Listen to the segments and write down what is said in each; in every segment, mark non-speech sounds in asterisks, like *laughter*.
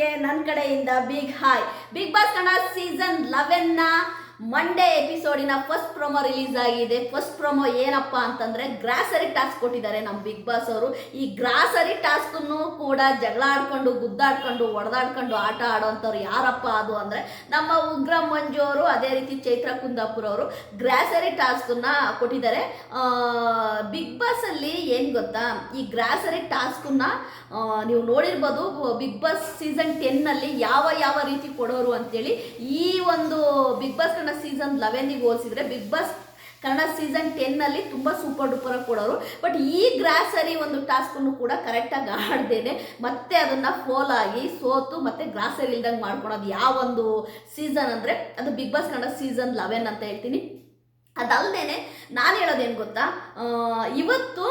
ಫ್ಯಾಮಿಲಿಗೆ ನನ್ನ ಕಡೆಯಿಂದ big hi big boss Kannada season ಲೆವೆನ್ನ Monday ಎಪಿಸೋಡಿನ ಫಸ್ಟ್ ಪ್ರೊಮೋ ರಿಲೀಸ್ ಆಗಿದೆ. ಫಸ್ಟ್ ಪ್ರೊಮೋ ಏನಪ್ಪ ಅಂತಂದ್ರೆ ಗ್ರಾಸರಿ ಟಾಸ್ಕ್ ಕೊಟ್ಟಿದ್ದಾರೆ ನಮ್ಮ ಬಿಗ್ ಬಾಸ್ ಅವರು. ಈ ಗ್ರಾಸರಿ ಟಾಸ್ಕನ್ನು ಕೂಡ ಜಗಳ ಆಡ್ಕೊಂಡು ಗುದ್ದಾಡ್ಕೊಂಡು ಹೊಡೆದಾಡ್ಕೊಂಡು ಆಟ ಆಡೋಂಥವ್ರು ಯಾರಪ್ಪ ಅದು ಅಂದ್ರೆ ನಮ್ಮ ಉಗ್ರ ಮಂಜು ಅವರು, ಅದೇ ರೀತಿ ಚೈತ್ರ ಕುಂದಾಪುರ ಅವರು ಗ್ರಾಸರಿ ಟಾಸ್ಕನ್ನ ಕೊಟ್ಟಿದ್ದಾರೆ. ಬಿಗ್ ಬಾಸ್ ಅಲ್ಲಿ ಏನ್ ಗೊತ್ತಾ? ಈ ಗ್ರಾಸರಿ ಟಾಸ್ಕನ್ನ ನೀವು ನೋಡಿರ್ಬೋದು ಬಿಗ್ ಬಾಸ್ ಸೀಸನ್ ಟೆನ್ನಲ್ಲಿ ಯಾವ ಯಾವ ರೀತಿ ಕೊಡೋರು ಅಂತೇಳಿ ಈ ಒಂದು ಬಿಗ್ ಬಾಸ್ ಕನ್ನಡ ಸೀಸನ್ ಲೆವೆನ್ನಿಗೆ ಹೋಲಿಸಿದ್ರೆ ಬಿಗ್ ಬಾಸ್ ಕನ್ನಡ ಸೀಸನ್ ಟೆನ್ನಲ್ಲಿ ತುಂಬ ಸೂಪರ್ ಡೂಪರ್ ಕೊಡೋರು. ಬಟ್ ಈ ಗ್ರಾಸರಿ ಒಂದು ಟಾಸ್ಕನ್ನು ಕೂಡ ಕರೆಕ್ಟಾಗಿ ಆಡ್ದೇನೆ ಮತ್ತೆ ಅದನ್ನು ಫೋಲ್ ಆಗಿ ಸೋತು ಮತ್ತೆ ಗ್ರಾಸರಿ ಇಲ್ದಂಗೆ ಮಾಡ್ಕೊಳೋದು ಯಾವ ಒಂದು ಸೀಸನ್ ಅಂದರೆ ಅದು big boss Kannada season eleven ಅಂತ ಹೇಳ್ತೀನಿ. ಅದಲ್ಲದೆ ನಾನು ಹೇಳೋದೇನು ಗೊತ್ತಾ? ಇವತ್ತು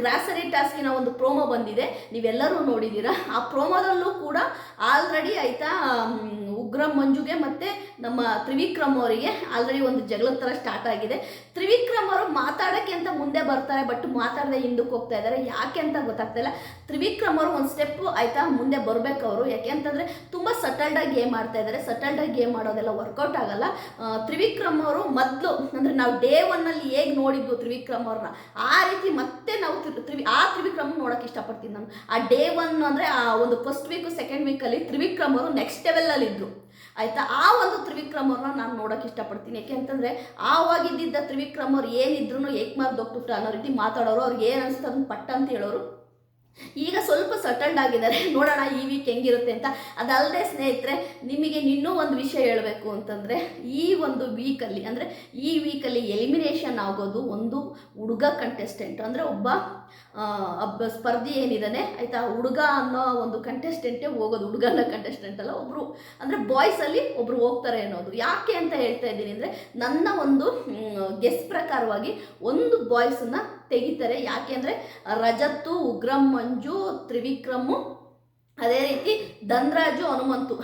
ಗ್ರಾಸರಿ ಟಾಸ್ಕಿನ ಒಂದು ಪ್ರೋಮೋ ಬಂದಿದೆ. ನೀವೆಲ್ಲರೂ ನೋಡಿದ್ದೀರಾ ಆ ಪ್ರೋಮೋದಲ್ಲೂ ಕೂಡ ಆಲ್ರೆಡಿ ಆಯಿತಾ ಉಗ್ರ ಮಂಜುಗೆ ಮತ್ತು ನಮ್ಮ ತ್ರಿವಿಕ್ರಮ್ ಅವರಿಗೆ ಆಲ್ರೆಡಿ ಒಂದು ಜಗಳದ ಥರ ಸ್ಟಾರ್ಟ್ ಆಗಿದೆ. ತ್ರಿವಿಕ್ರಮ್ ಅವರು ಮಾತಾಡೋಕ್ಕೆ ಅಂತ ಮುಂದೆ ಬರ್ತಾರೆ ಬಟ್ ಮಾತಾಡದೆ ಹಿಂದಕ್ಕೆ ಹೋಗ್ತಾ ಇದ್ದಾರೆ. ಯಾಕೆ ಅಂತ ಗೊತ್ತಾಗ್ತಾ ಇಲ್ಲ. ತ್ರಿವಿಕ್ರಮ್ ಅವರು ಒಂದು ಸ್ಟೆಪ್ ಆಯಿತಾ, ಮುಂದೆ ಬರಬೇಕು ಅವರು. ಯಾಕೆ ಅಂತಂದರೆ ತುಂಬ ಸಟಲ್ಡಾಗಿ ಗೇಮ್ ಆಡ್ತಾ ಇದ್ದಾರೆ. ಸಟಲ್ಡಾಗಿ ಗೇಮ್ ಮಾಡೋದೆಲ್ಲ ವರ್ಕೌಟ್ ಆಗಲ್ಲ. ತ್ರಿವಿಕ್ರಮ ಅವರು ಮೊದಲು, ಅಂದರೆ ನಾವು ಡೇ ಒನ್ನಲ್ಲಿ ಹೇಗೆ ನೋಡಿದ್ದು ತ್ರಿವಿಕ್ರಮ್ ಅವ್ರನ್ನ, ಆ ರೀತಿ ಮತ್ತೆ ನಾವು ತ್ರಿ- ತ್ರಿವಿ, ಆ ತ್ರಿವಿಕ್ರಮ್ ನೋಡೋಕೆ ಇಷ್ಟಪಡ್ತೀನಿ ನಾನು. ಆ ಡೇ ಒನ್ ಅಂದರೆ, ಆ, ಒಂದು ಫಸ್ಟ್ ವೀಕು ಸೆಕೆಂಡ್ ವೀಕಲ್ಲಿ ತ್ರಿವಿಕ್ರಮ್ ಅವರು ನೆಕ್ಸ್ಟ್ ಲೆವೆಲಲ್ಲಿ ಇದ್ರು ಆಯ್ತಾ? ಆ ಒಂದು ತ್ರಿವಿಕ್ರಮ್ ಅವ್ರನ್ನ ನಾನು ನೋಡೋಕೆ ಇಷ್ಟಪಡ್ತೀನಿ. ಯಾಕೆ ಅಂತಂದರೆ ಆವಾಗಿದ್ದ ತ್ರಿವಿಕ್ರಮ್ ಅವ್ರು ಏನಿದ್ರು ಏಕ್ಮಾರ್ ದೊಕ್ಟುಟ ಅನ್ನೋ ರೀತಿ ಮಾತಾಡೋರು, ಅವ್ರಿಗೆ ಏನು ಅನಿಸ್ತು ಪಟ್ಟ ಅಂತ ಹೇಳೋರು. ಈಗ ಸ್ವಲ್ಪ ಸಟಲ್ಡ್ ಆಗಿದ್ದಾರೆ. *laughs* ನೋಡೋಣ ಈ ವೀಕ್ ಹೆಂಗಿರುತ್ತೆ ಅಂತ. ಅದಲ್ಲದೆ ಸ್ನೇಹಿತರೆ, ನಿಮಗೆ ಇನ್ನೂ ಒಂದು ವಿಷಯ ಹೇಳಬೇಕು ಅಂತಂದರೆ, ಈ ಒಂದು ವೀಕಲ್ಲಿ ಅಂದರೆ ಈ ವೀಕಲ್ಲಿ ಎಲಿಮಿನೇಷನ್ ಆಗೋದು ಒಂದು ಹುಡುಗ ಕಂಟೆಸ್ಟೆಂಟ್ ಅಂದರೆ ಒಬ್ಬ ಒಬ್ಬ ಸ್ಪರ್ಧಿ ಏನಿದ್ದಾನೆ, ಆಯಿತಾ? ಹುಡುಗ ಅನ್ನೋ ಒಂದು ಕಂಟೆಸ್ಟೆಂಟೇ ಹೋಗೋದು. ಹುಡುಗನ ಕಂಟೆಸ್ಟೆಂಟ್ ಅಲ್ಲ ಒಬ್ಬರು ಅಂದರೆ ಬಾಯ್ಸಲ್ಲಿ ಒಬ್ಬರು ಹೋಗ್ತಾರೆ ಅನ್ನೋದು. ಯಾಕೆ ಅಂತ ಹೇಳ್ತಾ ಇದ್ದೀನಿ ಅಂದರೆ, ನನ್ನ ಒಂದು ಗೆಸ್ ಪ್ರಕಾರವಾಗಿ ಒಂದು ಬಾಯ್ಸನ್ನ ತೆಗಿತಾರೆ. ಯಾಕೆ ಅಂದರೆ ರಜತ್ತು ಉಗ್ರಂ ಮಂಜು ತ್ರಿವಿಕ್ರಮು, ಅದೇ ರೀತಿ ಧನ್ರಾಜು, ಹನುಮಂತು.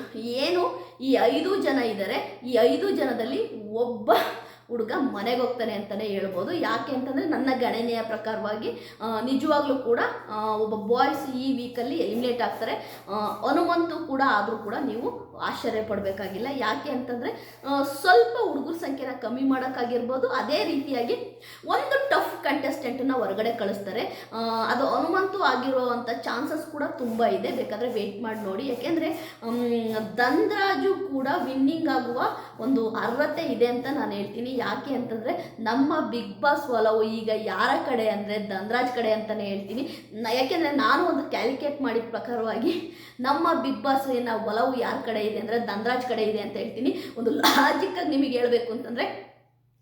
ಏನು ಈ ಐದು ಜನ ಇದ್ದಾರೆ, ಈ ಐದು ಜನದಲ್ಲಿ ಒಬ್ಬ ಹುಡುಗ ಮನೆಗೆ ಹೋಗ್ತಾನೆ ಅಂತಲೇ ಹೇಳ್ಬೋದು. ಯಾಕೆ ಅಂತಂದರೆ ನನ್ನ ಗಣನೆಯ ಪ್ರಕಾರವಾಗಿ ನಿಜವಾಗ್ಲೂ ಕೂಡ ಒಬ್ಬ ಬಾಯ್ಸ್ ಈ ವೀಕಲ್ಲಿ ಎಲಿಮಿನೇಟ್ ಆಗ್ತಾರೆ. ಹನುಮಂತು ಕೂಡ ಆದರೂ ಕೂಡ ನೀವು ಆಶ್ಚರ್ಯ ಪಡಬೇಕಾಗಿಲ್ಲ. ಯಾಕೆ ಅಂತಂದರೆ ಸ್ವಲ್ಪ ಹುಡುಗರ ಸಂಖ್ಯೆನ ಕಮ್ಮಿ ಮಾಡೋಕ್ಕಾಗಿರ್ಬೋದು. ಅದೇ ರೀತಿಯಾಗಿ ಒಂದು ಟಫ್ ಕಂಟೆಸ್ಟೆಂಟನ್ನು ಹೊರಗಡೆ ಕಳಿಸ್ತಾರೆ. ಅದು ಹನುಮಂತು ಆಗಿರುವಂಥ ಚಾನ್ಸಸ್ ಕೂಡ ತುಂಬ ಇದೆ. ಬೇಕಾದರೆ ವೆಯ್ಟ್ ಮಾಡಿ ನೋಡಿ. ಯಾಕೆಂದರೆ ದಂದ್ರಾಜು ಕೂಡ ವಿನ್ನಿಂಗ್ ಆಗುವ ಒಂದು ಅರ್ಹತೆ ಇದೆ ಅಂತ ನಾನು ಹೇಳ್ತೀನಿ. ಯಾಕೆ ಅಂತಂದರೆ ನಮ್ಮ ಬಿಗ್ ಬಾಸ್ ಒಲವು ಈಗ ಯಾರ ಕಡೆ ಅಂದರೆ ಧನ್ರಾಜ್ ಕಡೆ ಅಂತಲೇ ಹೇಳ್ತೀನಿ. ಯಾಕೆಂದರೆ ನಾನು ಒಂದು ಕ್ಯಾಲ್ಕುಲೇಟ್ ಮಾಡಿದ ಪ್ರಕಾರವಾಗಿ ನಮ್ಮ ಬಿಗ್ ಬಾಸ್ ಏನ ಒಲವು ಯಾರ ಕಡೆ ಇದೆ ಅಂದರೆ ಧನ್ರಾಜ್ ಕಡೆ ಇದೆ ಅಂತ ಹೇಳ್ತೀನಿ. ಒಂದು ಲಾಜಿಕ್ಕಾಗಿ ನಿಮಗೆ ಹೇಳಬೇಕು ಅಂತಂದರೆ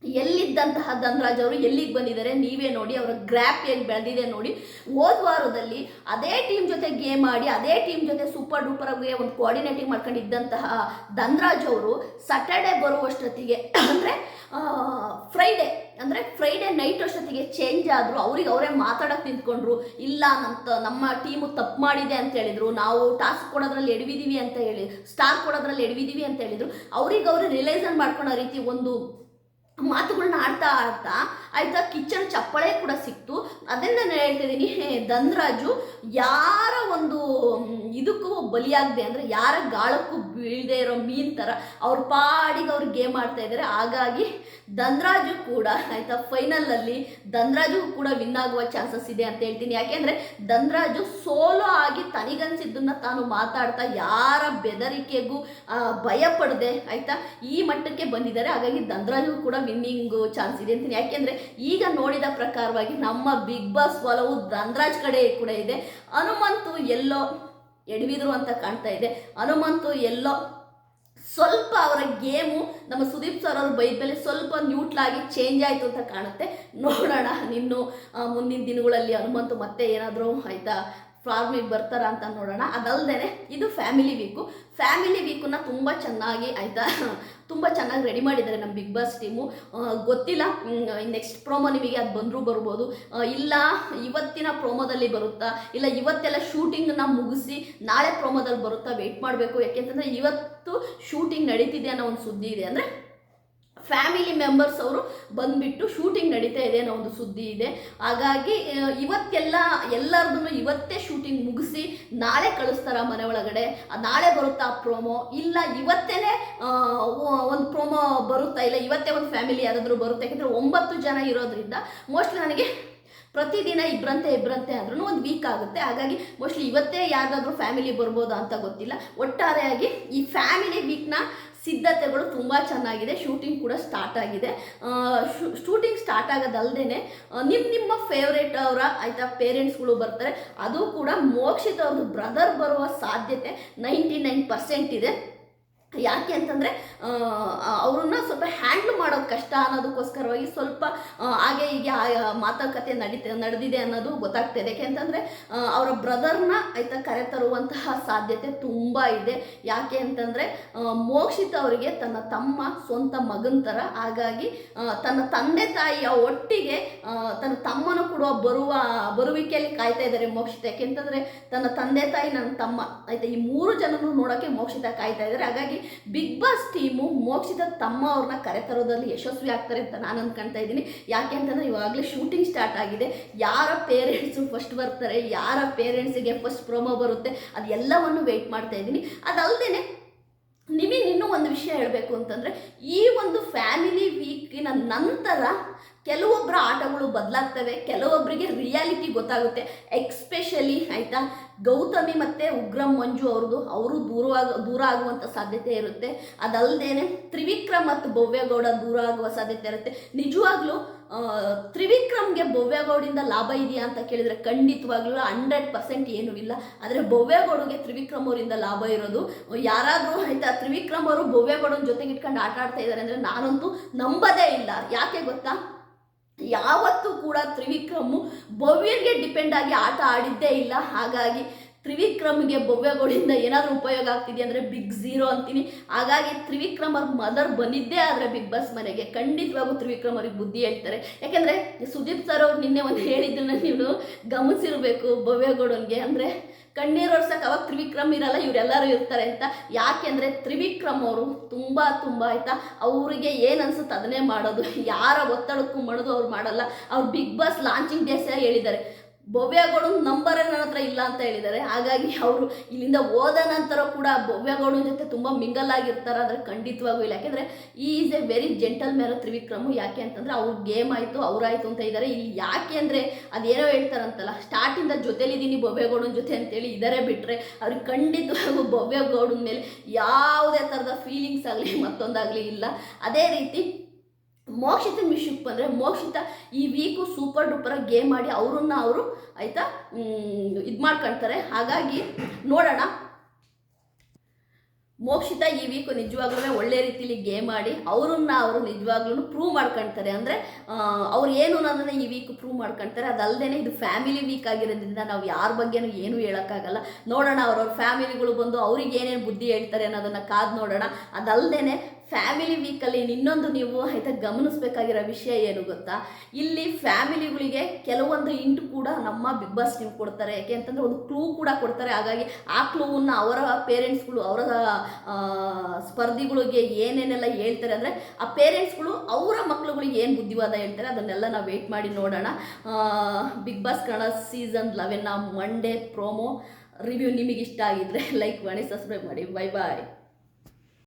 ಎಲ್ಲಿದ್ದಂತಹ ಧನ್ರಾಜ್ ಅವರು ಎಲ್ಲಿಗೆ ಬಂದಿದ್ದಾರೆ ನೀವೇ ನೋಡಿ, ಅವರ ಗ್ರ್ಯಾಪ್ ಏನು ಬೆಳೆದಿದೆ ನೋಡಿ. ಹೋದ ವಾರದಲ್ಲಿ ಅದೇ ಟೀಮ್ ಜೊತೆ ಗೇಮ್ ಆಡಿ, ಅದೇ ಟೀಮ್ ಜೊತೆ ಸೂಪರ್ ಡೂಪರ್ ಆಗಿ ಒಂದು ಕೋಆರ್ಡಿನೇಟಿಂಗ್ ಮಾಡ್ಕೊಂಡಿದ್ದಂತಹ ಧನ್ರಾಜ್ ಅವರು ಸಟರ್ಡೆ ಬರುವಷ್ಟೊತ್ತಿಗೆ, ಅಂದರೆ ಫ್ರೈಡೆ ಅಂದರೆ ಫ್ರೈಡೆ ನೈಟ್ ಅಷ್ಟೊತ್ತಿಗೆ ಚೇಂಜ್ ಆದರು, ಅವ್ರಿಗೆ ಅವರೇ ಮಾತಾಡೋಕೆ ನಿಂತ್ಕೊಂಡ್ರು, ಇಲ್ಲ ನಮ್ಮ ನಮ್ಮ ಟೀಮು ತಪ್ಪು ಮಾಡಿದೆ ಅಂತ ಹೇಳಿದರು, ನಾವು ಟಾಸ್ಕ್ ಕೊಡೋದ್ರಲ್ಲಿ ಎಡವಿದ್ದೀವಿ ಅಂತ ಹೇಳಿ ಸ್ಟಾರ್ ಕೊಡೋದ್ರಲ್ಲಿ ಎಡವಿದ್ದೀವಿ ಅಂತ ಹೇಳಿದರು, ಅವ್ರಿಗೆ ಅವರು ರಿಲೈಸನ್ ಮಾಡ್ಕೊಳ್ಳೋ ರೀತಿ ಒಂದು ಮಾತುಗಳನ್ನ ಆಡ್ತಾ ಆಡ್ತಾ ಆಯ್ತಾ ಕಿಚನ್ ಚಪ್ಪಳೆ ಕೂಡ ಸಿಕ್ತು. ಅದನ್ನ ನಾನು ಹೇಳ್ತಿದ್ದೀನಿ. ಧನ್ರಾಜು, ಯಾರ ಒಂದು ಇದಕ್ಕೂ ಬಲಿಯಾಗದೆ ಅಂದರೆ ಯಾರ ಗಾಳಕ್ಕೂ ಬೀಳದೆ ಇರೋ ಮೀನ್ ಥರ ಅವ್ರ ಪಾಡಿಗೆ ಅವ್ರು ಗೇಮ್ ಆಡ್ತಾ ಇದ್ದಾರೆ ಹಾಗಾಗಿ ಧನ್ರಾಜು ಕೂಡ ಆಯ್ತಾ ಫೈನಲಲ್ಲಿ ಧನ್ರಾಜು ಕೂಡ ವಿನ್ ಆಗುವ ಚಾನ್ಸಸ್ ಇದೆ ಅಂತ ಹೇಳ್ತೀನಿ. ಯಾಕೆಂದರೆ ಧನ್ರಾಜು ಸೋಲೋ ಆಗಿ ತನಿಗನ್ಸಿದ್ದನ್ನ ತಾನು ಮಾತಾಡ್ತಾ ಯಾರ ಬೆದರಿಕೆಗೂ ಭಯಪಡದೆ ಭಯ ಪಡದೆ ಆಯ್ತಾ ಈ ಮಟ್ಟಕ್ಕೆ ಬಂದಿದ್ದಾರೆ. ಹಾಗಾಗಿ ಧನ್ರಾಜು ಕೂಡ ವಿನ್ನಿಂಗು ಚಾನ್ಸ್ ಇದೆ ಅಂತೀನಿ. ಯಾಕೆಂದರೆ ಈಗ ನೋಡಿದ ಪ್ರಕಾರವಾಗಿ ನಮ್ಮ ಬಿಗ್ ಬಾಸ್ ಒಲವು ಧನ್ರಾಜ್ ಕಡೆ ಕೂಡ ಇದೆ. ಹನುಮಂತು ಎಲ್ಲೋ ಎಡವಿದ್ರು ಅಂತ ಕಾಣ್ತಾ ಇದೆ. ಹನುಮಂತು ಎಲ್ಲೋ ಸ್ವಲ್ಪ ಅವರ ಗೇಮು ನಮ್ಮ ಸುದೀಪ್ ಸರ್ ಅವ್ರ ಬೈದ್ಮೇಲೆ ಸ್ವಲ್ಪ ನ್ಯೂಟ್ಲಾಗಿ ಚೇಂಜ್ ಆಯಿತು ಅಂತ ಕಾಣುತ್ತೆ. ನೋಡೋಣ ಇನ್ನು ಮುಂದಿನ ದಿನಗಳಲ್ಲಿ ಹನುಮಂತು ಮತ್ತೆ ಏನಾದರೂ ಆಯಿತಾ ಫಾರ್ಮಿಗೆ ಬರ್ತಾರ ಅಂತ ನೋಡೋಣ. ಅದಲ್ಲದೆ ಇದು ಫ್ಯಾಮಿಲಿ ವೀಕು ಫ್ಯಾಮಿಲಿ ವೀಕನ್ನ ತುಂಬ ಚೆನ್ನಾಗಿ ಆಯಿತಾ ತುಂಬ ಚೆನ್ನಾಗಿ ರೆಡಿ ಮಾಡಿದ್ದಾರೆ ನಮ್ಮ ಬಿಗ್ ಬಾಸ್ ಟೀಮು ಗೊತ್ತಿಲ್ಲ ನೆಕ್ಸ್ಟ್ ಪ್ರೋಮೋ ನಿಮಗೆ ಅದು ಬಂದರೂ ಬರ್ಬೋದು. ಇಲ್ಲ, ಇವತ್ತಿನ ಪ್ರೋಮೋದಲ್ಲಿ ಬರುತ್ತಾ? ಇಲ್ಲ, ಇವತ್ತೆಲ್ಲ ಶೂಟಿಂಗ್ನ ಮುಗಿಸಿ ನಾಳೆ ಪ್ರೋಮೋದಲ್ಲಿ ಬರುತ್ತಾ? ವೆಯ್ಟ್ ಮಾಡಬೇಕು. ಯಾಕೆಂತಂದರೆ ಇವತ್ತು ಶೂಟಿಂಗ್ ನಡೀತಿದೆ ಅನ್ನೋ ಒಂದು ಸುದ್ದಿ ಇದೆ. ಅಂದರೆ ಫ್ಯಾಮಿಲಿ ಮೆಂಬರ್ಸ್ ಅವರು ಬಂದ್ಬಿಟ್ಟು ಶೂಟಿಂಗ್ ನಡೀತಾ ಇದೆ ಅನ್ನೋ ಒಂದು ಸುದ್ದಿ ಇದೆ. ಹಾಗಾಗಿ ಇವತ್ತೆಲ್ಲ ಎಲ್ಲರದನ್ನು ಇವತ್ತೇ ಶೂಟಿಂಗ್ ಮುಗಿಸಿ ನಾಳೆ ಕಳಿಸ್ತಾರ ಮನೆ ಒಳಗಡೆ. ನಾಳೆ ಬರುತ್ತಾ ಪ್ರೋಮೋ? ಇಲ್ಲ ಇವತ್ತೇ ಒಂದು ಪ್ರೋಮೋ ಬರುತ್ತಾ? ಇಲ್ಲ, ಇವತ್ತೇ ಒಂದು ಫ್ಯಾಮಿಲಿ ಯಾರಾದರೂ ಬರುತ್ತೆ? ಯಾಕಂದರೆ ಒಂಬತ್ತು ಜನ ಇರೋದ್ರಿಂದ ಮೋಸ್ಟ್ಲಿ ನನಗೆ ಪ್ರತಿದಿನ ಇಬ್ಬರಂತೆ ಇಬ್ಬರಂತೆ ಆದ್ರೂ ಒಂದು ವೀಕ್ ಆಗುತ್ತೆ. ಹಾಗಾಗಿ ಮೋಸ್ಟ್ಲಿ ಇವತ್ತೇ ಯಾರಾದರೂ ಫ್ಯಾಮಿಲಿ ಬರ್ಬೋದಾ ಅಂತ ಗೊತ್ತಿಲ್ಲ. ಒಟ್ಟಾರೆಯಾಗಿ ಈ ಫ್ಯಾಮಿಲಿ ವೀಕ್ನ ಸಿದ್ಧತೆಗಳು ತುಂಬ ಚೆನ್ನಾಗಿದೆ ಶೂಟಿಂಗ್ ಕೂಡ ಸ್ಟಾರ್ಟ್ ಆಗಿದೆ. ಶೂಟಿಂಗ್ ಸ್ಟಾರ್ಟ್ ಆಗೋದಲ್ದೇ ನಿಮ್ಮ ನಿಮ್ಮ ಫೇವ್ರೇಟ್ ಅವರ, ಆಯಿತಾ ಪೇರೆಂಟ್ಸ್ಗಳು ಬರ್ತಾರೆ, ಅದು ಕೂಡ ಮೋಕ್ಷಿತ ಅವ್ರದ್ದು ಬ್ರದರ್ ಬರುವ ಸಾಧ್ಯತೆ ನೈಂಟಿ ನೈನ್ ಪರ್ಸೆಂಟ್ ಇದೆ. ಯಾಕೆ ಅಂತಂದರೆ ಅವ್ರನ್ನ ಸ್ವಲ್ಪ ಹ್ಯಾಂಡ್ಲ್ ಮಾಡೋದು ಕಷ್ಟ ಅನ್ನೋದಕ್ಕೋಸ್ಕರವಾಗಿ ಸ್ವಲ್ಪ ಹಾಗೆ ಹೀಗೆ ಮಾತುಕತೆ ನಡೀತ, ನಡೆದಿದೆ ಅನ್ನೋದು ಗೊತ್ತಾಗ್ತಿದೆ. ಯಾಕೆ ಅಂತಂದರೆ ಅವರ ಬ್ರದರ್ನ ಆಯಿತಾ ಕರೆ ತರುವಂತಹ ಸಾಧ್ಯತೆ ತುಂಬ ಇದೆ. ಯಾಕೆ ಅಂತಂದರೆ ಮೋಕ್ಷಿತ ಅವರಿಗೆ ತನ್ನ ತಮ್ಮ ಸ್ವಂತ ಮಗನ ಥರ ಹಾಗಾಗಿ ತನ್ನ ತಂದೆ ತಾಯಿಯ ಒಟ್ಟಿಗೆ ತನ್ನ ತಮ್ಮನ ಕೊಡುವ ಬರುವ, ಬರುವಿಕೆಯಲ್ಲಿ ಕಾಯ್ತಾ ಇದ್ದಾರೆ ಮೋಕ್ಷಿತ. ಯಾಕೆಂತಂದರೆ ತನ್ನ ತಂದೆ ತಾಯಿ, ನನ್ನ ತಮ್ಮ, ಆಯ್ತಾ ಈ ಮೂರು ಜನನು ನೋಡೋಕ್ಕೆ ಮೋಕ್ಷಿತ ಕಾಯ್ತಾ ಇದ್ದಾರೆ. ಹಾಗಾಗಿ ಬಿಗ್ ಬಾಸ್ ಟೀಮು ಮೋಕ್ಷಿತ ತಮ್ಮ ಅವ್ರನ್ನ ಕರೆತರೋದ್ರಲ್ಲಿ ಯಶಸ್ವಿ ಆಗ್ತಾರೆ ಅಂತ ನಾನು ಅನ್ಕೊಳ್ತಾ ಇದ್ದೀನಿ. ಯಾಕೆ ಅಂತಂದರೆ ಇವಾಗಲೇ ಶೂಟಿಂಗ್ ಸ್ಟಾರ್ಟ್ ಆಗಿದೆ. ಯಾರ ಪೇರೆಂಟ್ಸು ಫಸ್ಟ್ ಬರ್ತಾರೆ, ಯಾರ ಪೇರೆಂಟ್ಸಿಗೆ ಫಸ್ಟ್ ಪ್ರೋಮೋ ಬರುತ್ತೆ, ಅದೆಲ್ಲವನ್ನು ವೆಯ್ಟ್ ಮಾಡ್ತಾ ಇದ್ದೀನಿ. ಅದಲ್ಲದೆ ನಿಮಗೆ ಇನ್ನೂ ಒಂದು ವಿಷಯ ಹೇಳಬೇಕು ಅಂತಂದರೆ ಈ ಒಂದು ಫ್ಯಾಮಿಲಿ ವೀಕಿನ ನಂತರ ಕೆಲವೊಬ್ಬರ ಆಟಗಳು ಬದಲಾಗ್ತವೆ ಕೆಲವೊಬ್ಬರಿಗೆ ರಿಯಾಲಿಟಿ ಗೊತ್ತಾಗುತ್ತೆ. ಎಕ್ಸ್ಪೆಷಲಿ ಆಯಿತಾ, ಗೌತಮಿ ಮತ್ತು ಉಗ್ರಂ ಮಂಜು ಅವ್ರದ್ದು, ಅವರು ದೂರವಾಗ ದೂರ ಆಗುವಂಥ ಸಾಧ್ಯತೆ ಇರುತ್ತೆ. ಅದಲ್ಲದೆ ತ್ರಿವಿಕ್ರಮ್ ಮತ್ತು ಭವ್ಯಗೌಡ ದೂರ ಆಗುವ ಸಾಧ್ಯತೆ ಇರುತ್ತೆ. ನಿಜವಾಗ್ಲೂ ತ್ರಿವಿಕ್ರಮ್ಗೆ ಭವ್ಯಗೌಡಿಂದ ಲಾಭ ಇದೆಯಾ ಅಂತ ಕೇಳಿದರೆ ಖಂಡಿತವಾಗ್ಲೂ ಹಂಡ್ರೆಡ್ ಪರ್ಸೆಂಟ್ ಏನೂ ಇಲ್ಲ. ಆದರೆ ಭವ್ಯಗೌಡಗೆ ತ್ರಿವಿಕ್ರಮ್ ಅವರಿಂದ ಲಾಭ ಇರೋದು, ಯಾರಾದರೂ ಆಯಿತಾ, ತ್ರಿವಿಕ್ರಮ್ ಅವರು ಭವ್ಯಗೌಡನ ಜೊತೆಗೆ ಇಟ್ಕೊಂಡು ಆಟ ಆಡ್ತಾ ಇದ್ದಾರೆ ಅಂದರೆ ನಾನಂತೂ ನಂಬದೇ ಇಲ್ಲ. ಯಾಕೆ ಗೊತ್ತಾ? ಯಾವತ್ತೂ ಕೂಡ ತ್ರಿವಿಕ್ರಮು ಭವ್ಯಗೆ ಡಿಪೆಂಡ್ ಆಗಿ ಆಟ ಆಡಿದ್ದೇ ಇಲ್ಲ. ಹಾಗಾಗಿ ತ್ರಿವಿಕ್ರಮ್ಗೆ ಭವ್ಯಗೌಡಿಂದ ಏನಾದರೂ ಉಪಯೋಗ ಆಗ್ತಿದೆಯಾ ಅಂದರೆ ಬಿಗ್ ಝೀರೋ ಅಂತೀನಿ. ಹಾಗಾಗಿ ತ್ರಿವಿಕ್ರಮ್ ಅವ್ರ ಮದರ್ ಬಂದಿದ್ದೇ ಆದರೆ ಬಿಗ್ ಬಾಸ್ ಮನೆಗೆ ಖಂಡಿತವಾಗೂ ತ್ರಿವಿಕ್ರಮ್ ಅವ್ರಿಗೆ ಬುದ್ಧಿ ಹೇಳ್ತಾರೆ. ಯಾಕೆಂದರೆ ಸುದೀಪ್ ಸರ್ ಅವ್ರು ನಿನ್ನೆ ಒಂದು ಹೇಳಿದ್ದನ್ನು ನೀವು ಗಮನಿಸಿರಬೇಕು ಭವ್ಯಗೌಡನ್ಗೆ ಅಂದರೆ ಕಣ್ಣೀರು ಒರ್ಸಕ್ಕೆ ಅವಾಗ ತ್ರಿವಿಕ್ರಮ್ ಇರಲ್ಲ, ಇವರೆಲ್ಲರೂ ಇರ್ತಾರೆ ಅಂತ. ಯಾಕೆಂದರೆ ತ್ರಿವಿಕ್ರಮ್ ಅವರು ತುಂಬ ತುಂಬ ಆಯಿತಾ, ಅವರಿಗೆ ಏನು ಅನ್ಸುತ್ತೆ ಅದನ್ನೇ ಮಾಡೋದು. ಯಾರ ಒತ್ತಡಕ್ಕೂ ಮಾಡೋದು ಅವ್ರು ಮಾಡಲ್ಲ. ಅವ್ರು ಬಿಗ್ ಬಾಸ್ ಲಾಂಚಿಂಗ್ ಡೇಸೇ ಹೇಳಿದ್ದಾರೆ. ಭವ್ಯಗೌಡ ನಂಬರೇ ನನ್ನ ಹತ್ರ ಇಲ್ಲ ಅಂತ ಹೇಳಿದ್ದಾರೆ. ಹಾಗಾಗಿ ಅವರು ಇಲ್ಲಿಂದ ಹೋದ ನಂತರ ಕೂಡ ಭವ್ಯಗೌಡನ ಜೊತೆ ತುಂಬ ಮಿಂಗಲ್ ಆಗಿರ್ತಾರೆ ಅಂದರೆ ಖಂಡಿತವಾಗೂ ಇಲ್ಲ. ಯಾಕೆಂದರೆ ಈ is a very gentleman Trivikram, ಯಾಕೆ ಅಂತಂದರೆ ಅವ್ರ ಗೇಮ್ ಆಯಿತು ಅವರಾಯಿತು ಅಂತ ಇದ್ದಾರೆ ಇಲ್ಲಿ ಯಾಕೆ ಅಂದರೆ ಅದೇನೋ ಹೇಳ್ತಾರಂತಲ್ಲ ಸ್ಟಾರ್ಟಿಂದ ಜೊತೆಲಿದ್ದೀನಿ ಭವ್ಯಗೌಡನ ಜೊತೆ ಅಂತೇಳಿ ಇದಾರೆ ಬಿಟ್ಟರೆ ಅವ್ರಿಗೆ ಖಂಡಿತವಾಗೂ ಭವ್ಯಗೌಡನ ಮೇಲೆ ಯಾವುದೇ ಥರದ ಫೀಲಿಂಗ್ಸ್ ಆಗಲಿ ಮತ್ತೊಂದಾಗಲಿ ಇಲ್ಲ. ಅದೇ ರೀತಿ ಮೋಕ್ಷಿತನ ವಿಷಯಕ್ಕೆ ಬಂದರೆ ಮೋಕ್ಷಿತ ಈ ವೀಕು ಸೂಪರ್ ಡೂಪರ್ ಗೇಮ್ ಮಾಡಿ ಅವರನ್ನ ಅವರು ಆಯಿತಾ ಇದು ಮಾಡ್ಕೊಳ್ತಾರೆ ಹಾಗಾಗಿ ನೋಡೋಣ. ಮೋಕ್ಷಿತ ಈ ವೀಕು ನಿಜವಾಗ್ಲೂ ಒಳ್ಳೆ ರೀತಿಲಿ ಗೇಮ್ ಮಾಡಿ ಅವ್ರನ್ನ ಅವರು ನಿಜವಾಗ್ಲೂ ಪ್ರೂವ್ ಮಾಡ್ಕೊಳ್ತಾರೆ ಅಂದರೆ ಅವ್ರು ಏನು ಅನ್ನೋದನ್ನ ಈ ವೀಕ್ ಪ್ರೂವ್ ಮಾಡ್ಕೊಳ್ತಾರೆ ಅದಲ್ಲದೆ ಇದು ಫ್ಯಾಮಿಲಿ ವೀಕ್ ಆಗಿರೋದ್ರಿಂದ ನಾವು ಯಾರ ಬಗ್ಗೆನೂ ಏನೂ ಹೇಳೋಕ್ಕಾಗಲ್ಲ. ನೋಡೋಣ, ಅವ್ರವ್ರ ಫ್ಯಾಮಿಲಿಗಳು ಬಂದು ಅವ್ರಿಗೆ ಏನೇನು ಬುದ್ಧಿ ಹೇಳ್ತಾರೆ ಅನ್ನೋದನ್ನು ಕಾದು ನೋಡೋಣ. ಅದಲ್ಲದೆ ಫ್ಯಾಮಿಲಿ ವೀಕಲ್ಲಿ ಇನ್ನೊಂದು ನೀವು ಆಯ್ತಾ ಗಮನಿಸಬೇಕಾಗಿರೋ ವಿಷಯ ಏನು ಗೊತ್ತಾ? ಇಲ್ಲಿ ಫ್ಯಾಮಿಲಿಗಳಿಗೆ ಕೆಲವೊಂದು ಇಂಟು ಕೂಡ ನಮ್ಮ ಬಿಗ್ ಬಾಸ್ ನೀವು ಕೊಡ್ತಾರೆ. ಯಾಕೆ ಅಂತಂದರೆ ಒಂದು ಕ್ಲೂ ಕೂಡ ಕೊಡ್ತಾರೆ. ಹಾಗಾಗಿ ಆ ಕ್ಲೂವನ್ನು ಅವರ ಪೇರೆಂಟ್ಸ್ಗಳು, ಅವರ ಸ್ಪರ್ಧಿಗಳಿಗೆ ಏನೇನೆಲ್ಲ ಹೇಳ್ತಾರೆ ಅಂದರೆ ಆ ಪೇರೆಂಟ್ಸ್ಗಳು ಅವರ ಮಕ್ಳುಗಳಿಗೆ ಏನು ಬುದ್ಧಿವಾದ ಹೇಳ್ತಾರೆ ಅದನ್ನೆಲ್ಲ ನಾವು ವೆಯ್ಟ್ ಮಾಡಿ ನೋಡೋಣ. ಬಿಗ್ ಬಾಸ್ ಕನ್ನಡ ಸೀಸನ್ ಲೆವೆನ್ನ ಮಂಡೇ ಪ್ರೋಮೋ ರಿವ್ಯೂ ನಿಮಗೆ ಇಷ್ಟ ಆಗಿದ್ರೆ ಲೈಕ್ ಮಾಡಿ ಸಬ್ಸ್ಕ್ರೈಬ್ ಮಾಡಿ. Bye bye